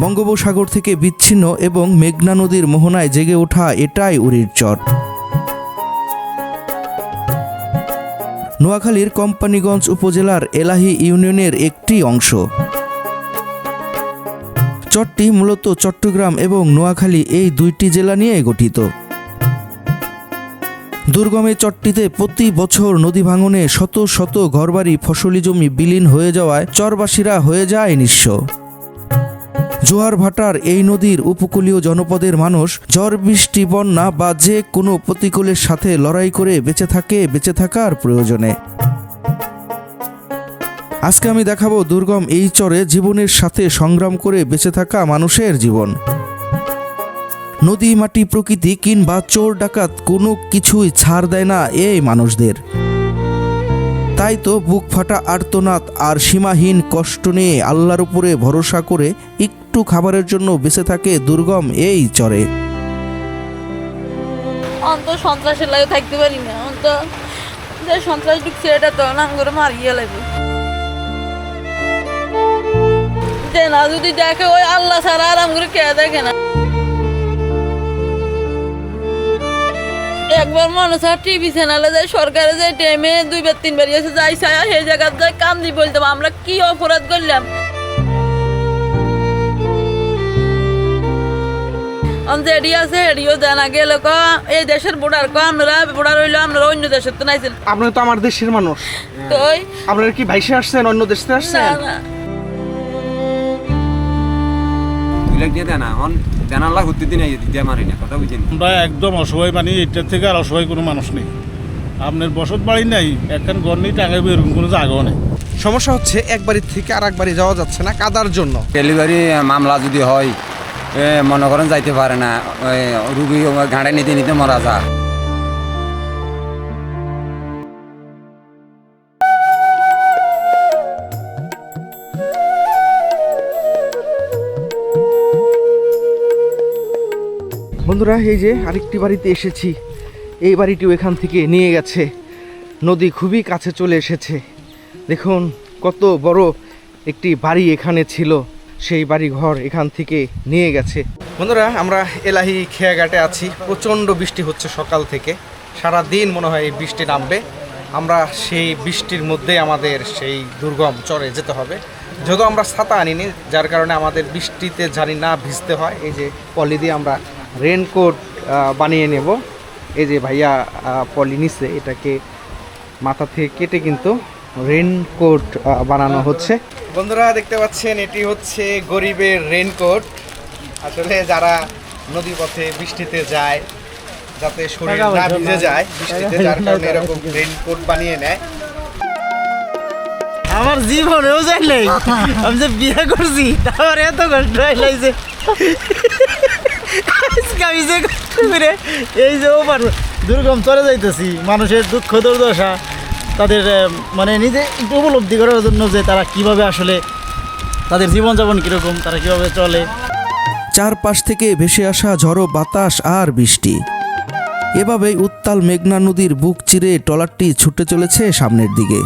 বঙ্গোপসাগর থেকে বিচ্ছিন্ন এবং মেঘনা নদীর মোহনায় জেগে ওঠা এটাই উরির চর। নোয়াখালীর কোম্পানিগঞ্জ উপজেলার এলাহি ইউনিয়নের একটি অংশ। চরটি মূলত চট্টগ্রাম এবং নোয়াখালী এই দুইটি জেলা নিয়ে গঠিত। দুর্গমে চরটিতে প্রতি বছর নদী ভাঙনে শত শত ঘরবাড়ি, ফসলি জমি বিলীন হয়ে যাওয়ায় চরবাসীরা হয়ে যায় নিঃস্ব। জোয়ার ভাটার এই নদীর উপকূলীয় জনপদের মানুষ ঝড় বৃষ্টি, বন্যা বা যে কোনো প্রতিকূলের সাথে লড়াই করে বেঁচে থাকে, বেঁচে থাকার প্রয়োজনে। আজকে আমি দেখাবো দুর্গম এই চরে জীবনের সাথে সংগ্রাম করে বেঁচে থাকা মানুষের জীবন। নদী, মাটি, প্রকৃতি কিংবা চোর ডাকাত কোনো কিছুই ছাড় দেয় না এই মানুষদের। তাই তো বুক ফাটা আর্তনাদ আর সীমাহীন কষ্ট নিয়ে আল্লাহর উপরে ভরসা করে একটু খাবারের জন্য বেঁচে থাকে দুর্গম এই চরে। অন্ত সন্ত্রাসের লাগে থাকতে পারি না। অন্ত যে সন্ত্রাস ঢুকছে, এটা তো নাম করে মারিয়ে লাগবে। যে না যদি দেখে, ওই আল্লাহ ছাড়া আরাম করে কে দেখে না? একবার মানুষ আর টিভি চ্যানেলে যায় সরকারে যে টেমে দুইবার তিনবার এসে যাই ছায়া সেই জায়গায় যায় কান্দি বলতাম আমরা কি অপরাধ করলাম? এডি আছে এডিও জানা গেল এই দেশের বোর্ডার ক আমরা বোর্ডার হইল আমরা অন্য দেশের তো নাইছেন আপনি তো আমার দেশের মানুষ। তো আপনারা কি ভাইসে আসছেন অন্য দেশ থেকে না আসছেন না। দুই লাখ দিয়ে দেন এখন দেন আল্লাহ ঘুরতে দিন দিতে মারি না কথা বুঝেন আমরা একদম অসহায় মানে এটার থেকে আর অসহায় কোনো মানুষ নেই। আপনার বসত বাড়ি নাই একখান ঘর নেই টাকা এরকম কোনো জায়গাও নেই। সমস্যা হচ্ছে এক বাড়ির থেকে আর এক বাড়ি যাওয়া যাচ্ছে না কাদার জন্য। ডেলিভারি মামলা যদি হয় মনে করেন যাইতে পারে না রুগী ঘাড়ে নিতে নিতে মারা যায়। বন্ধুরা, এই যে আরেকটি বাড়িতে এসেছি। এই বাড়িটিও এখান থেকে নিয়ে গেছে। নদী খুবই কাছে চলে এসেছে। দেখুন, কত বড় একটি বাড়ি এখানে ছিল। সেই বাড়ি ঘর এখান থেকে নিয়ে গেছে। বন্ধুরা, আমরা এলাহি খেয়াঘাটে আছি। প্রচণ্ড বৃষ্টি হচ্ছে সকাল থেকে। সারা দিন মনে হয় এই বৃষ্টি নামবে। আমরা সেই বৃষ্টির মধ্যে আমাদের সেই দুর্গম চরে যেতে হবে। যদিও আমরা ছাতা আনিনি, যার কারণে আমাদের বৃষ্টিতে জানি না ভিজতে হয়। এই যে পলি দিয়ে আমরা রেনকোট বানিয়ে নেব। এই যে ভাইয়া পলি নিচ্ছে এটাকে মাথা থেকে কেটে কিন্তু রেনকোট বানানো হচ্ছে। বন্ধুরা দেখতে পাচ্ছেন এটি হচ্ছে গরিবের রেনকোট আসলে যারা নদী পথে বৃষ্টিতে যায় যাতে শরীর না ভিজে যায় বৃষ্টিতে যার কারণে এরকম রেনকোট বানিয়ে নেয়। আমার জীবনেও যাই নাই। আমি যে বিয়ে করছি তারপর এত কষ্ট হইলাইছে আজকে করে এই যে ওপার দুর্গম চলে যাইতেছি, মানুষের দুঃখ দুর্দশা, তাদের মানে নিজে উপলব্ধি করার জন্য যে তারা কীভাবে আসলে তাদের জীবনযাপন কীরকম, তারা কীভাবে চলে। চারপাশ থেকে ভেসে আসা ঝড়ো বাতাস আর বৃষ্টি। এভাবেই উত্তাল মেঘনা নদীর বুক চিরে ট্রলারটি ছুটে চলেছে সামনের দিকে।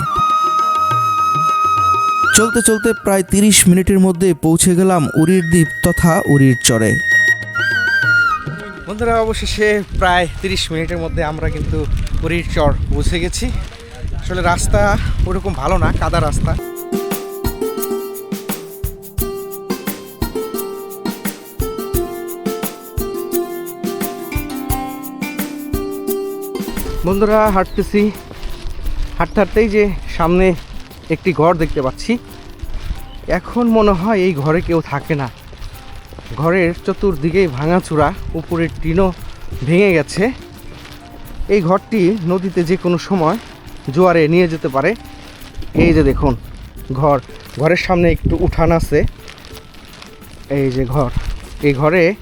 চলতে চলতে প্রায় তিরিশ মিনিটের মধ্যে পৌঁছে গেলাম উরির দ্বীপ তথা উরির চরে। বন্ধুরা, অবশেষে প্রায় তিরিশ মিনিটের মধ্যে আমরা কিন্তু পুরীর চর পৌঁছে গেছি। আসলে রাস্তা ওরকম ভালো না, কাদা রাস্তা। বন্ধুরা, হাঁটতেছি। হাঁটতে হাঁটতেই যে সামনে একটি ঘর দেখতে পাচ্ছি। এখন মনে হয় এই ঘরে কেউ থাকে না। ঘরের চতুর্দিকেই ভাঙাচূড়া, উপরের টিনও ভেঙে গেছে। এই ঘরটি নদীতে যে কোনো সময় জোয়ারে নিয়ে যেতে পারে। এই যে দেখুন, ঘর। ঘরের সামনে একটু উঠান আছে। এই যে ঘর। এই ঘরে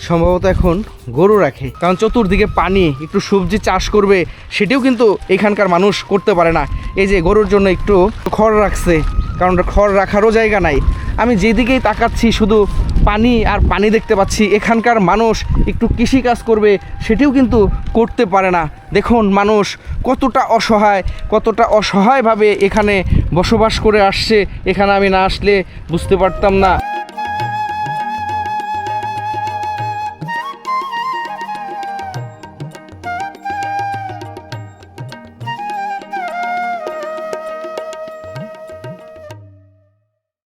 সম্ভবত এখন গরু রাখে। কারণ চতুর্দিকে পানি, একটু সবজি চাষ করবে, সেটিও কিন্তু এখানকার মানুষ করতে পারে না। এই যে গরুর জন্য একটু খড় রাখছে, কারণ খড় রাখারও জায়গা নাই। আমি যেদিকেই তাকাচ্ছি, শুধু পানি আর পানি দেখতে পাচ্ছি। এখানকার মানুষ একটু কৃষি কাজ করবে, সেটিও কিন্তু করতে পারে না। দেখুন মানুষ কতটা অসহায়, কতটা অসহায়ভাবে এখানে বসবাস করে আসছে। এখানে আমি না আসলে বুঝতে পারতাম না।